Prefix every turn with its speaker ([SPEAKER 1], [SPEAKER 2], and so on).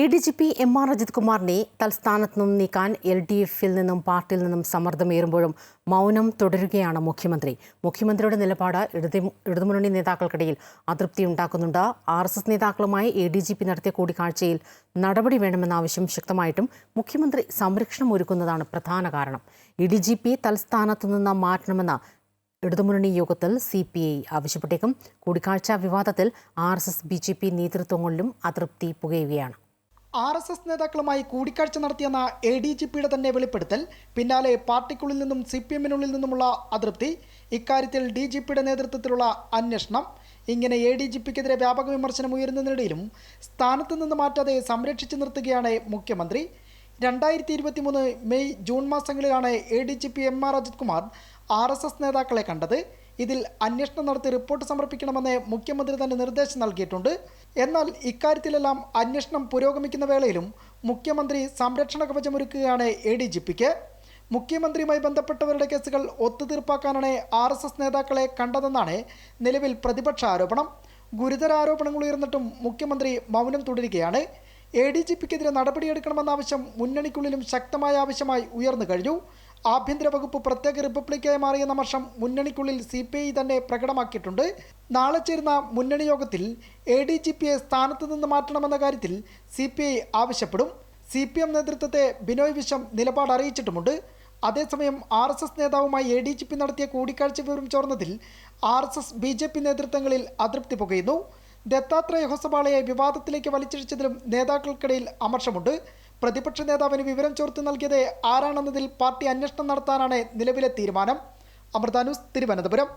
[SPEAKER 1] A D G P M R Ajith കുമാറിനെ തൽസ്ഥാനത്ത് നിന്നും നീക്കാൻ എൽ ഡി എഫിൽ നിന്നും പാർട്ടിയിൽ നിന്നും സമ്മർദ്ദമേറുമ്പോഴും മൗനം തുടരുകയാണ് മുഖ്യമന്ത്രി. മുഖ്യമന്ത്രിയുടെ നിലപാട് ഇടതു ഇടതുമുന്നണി നേതാക്കൾക്കിടയിൽ അതൃപ്തി ഉണ്ടാക്കുന്നുണ്ട്. ആർ എസ് എസ് നേതാക്കളുമായി എ ഡി ജി പി നടത്തിയ കൂടിക്കാഴ്ചയിൽ നടപടി വേണമെന്ന ആവശ്യം ശക്തമായിട്ടും മുഖ്യമന്ത്രി സംരക്ഷണം ഒരുക്കുന്നതാണ് പ്രധാന കാരണം. എ ഡി ജി പി തൽസ്ഥാനത്തു നിന്ന് മാറ്റണമെന്ന ഇടതുമുന്നണി യോഗത്തിൽ സി പി ഐ ആവശ്യപ്പെട്ടേക്കും. കൂടിക്കാഴ്ച വിവാദത്തിൽ R S S B J P നേതൃത്വങ്ങളിലും അതൃപ്തി പുകയുകയാണ്.
[SPEAKER 2] ആർ എസ് എസ് നേതാക്കളുമായി കൂടിക്കാഴ്ച നടത്തിയെന്ന എ ഡി ജി പിയുടെ തന്നെ വെളിപ്പെടുത്തൽ പിന്നാലെ പാർട്ടിക്കുള്ളിൽ നിന്നും സി പി എമ്മിനുള്ളിൽ നിന്നുമുള്ള അതൃപ്തി ഇക്കാര്യത്തിൽ ഡി ജി പിയുടെ നേതൃത്വത്തിലുള്ള അന്വേഷണം ഇങ്ങനെ എ ഡി ജി പിക്കെതിരെ വ്യാപക വിമർശനം ഉയരുന്നതിനിടയിലും സ്ഥാനത്ത് നിന്ന് മാറ്റാതെ സംരക്ഷിച്ചു നിർത്തുകയാണ് മുഖ്യമന്ത്രി. രണ്ടായിരത്തി ഇരുപത്തി മൂന്ന് മെയ് ജൂൺ മാസങ്ങളിലാണ് A D G P M R Ajith Kumar R S S നേതാക്കളെ കണ്ടത്. ഇതിൽ അന്വേഷണം നടത്തി റിപ്പോർട്ട് സമർപ്പിക്കണമെന്ന് മുഖ്യമന്ത്രി തന്നെ നിർദ്ദേശം നൽകിയിട്ടുണ്ട്. എന്നാൽ ഇക്കാര്യത്തിലെല്ലാം അന്വേഷണം പുരോഗമിക്കുന്ന വേളയിലും മുഖ്യമന്ത്രി സംരക്ഷണ കവചമൊരുക്കുകയാണ് എ ഡി ജി പിക്ക്. മുഖ്യമന്ത്രിയുമായി ബന്ധപ്പെട്ടവരുടെ കേസുകൾ ഒത്തുതീർപ്പാക്കാനാണ് ആർ എസ് എസ് നേതാക്കളെ കണ്ടതെന്നാണ് നിലവിൽ പ്രതിപക്ഷ ആരോപണം. ഗുരുതര ആരോപണങ്ങൾ ഉയർന്നിട്ടും മുഖ്യമന്ത്രി മൗനം തുടരുകയാണ്. എ ഡി ജി പിക്കെതിരെ നടപടിയെടുക്കണമെന്ന ആവശ്യം മുന്നണിക്കുള്ളിലും ശക്തമായ ആവശ്യമായി ഉയർന്നു കഴിഞ്ഞു. ആഭ്യന്തര വകുപ്പ് പ്രത്യേക റിപ്പബ്ലിക്കായി മാറിയെന്ന വർഷം മുന്നണിക്കുള്ളിൽ സി പി ഐ തന്നെ പ്രകടമാക്കിയിട്ടുണ്ട്. നാളെ ചേരുന്ന മുന്നണി യോഗത്തിൽ എ ഡി ജി പിയെ സ്ഥാനത്ത് നിന്ന് മാറ്റണമെന്ന കാര്യത്തിൽ സി പി ഐ ആവശ്യപ്പെടും. സി പി എം നേതൃത്വത്തെ ബിനോയ് വിശ്വം നിലപാട് അറിയിച്ചിട്ടുമുണ്ട്. അതേസമയം ആർ എസ് എസ് നേതാവുമായി എ ഡി ജി പി നടത്തിയ കൂടിക്കാഴ്ച വിവരം ചോർന്നതിൽ R S S B J P നേതൃത്വങ്ങളിൽ അതൃപ്തി പുകയുന്നു. ദത്താത്രേയ ഹൊസബാളയെ വിവാദത്തിലേക്ക് വലിച്ചിഴിച്ചതിലും നേതാക്കൾക്കിടയിൽ അമർഷമുണ്ട്. പ്രതിപക്ഷ നേതാവിന് വിവരം ചോർത്ത് നൽകിയത് ആരാണെന്നതിൽ പാർട്ടി അന്വേഷണം നടത്താനാണ് നിലവിലെ തീരുമാനം. അമൃതാനുസ് തിരുവനന്തപുരം.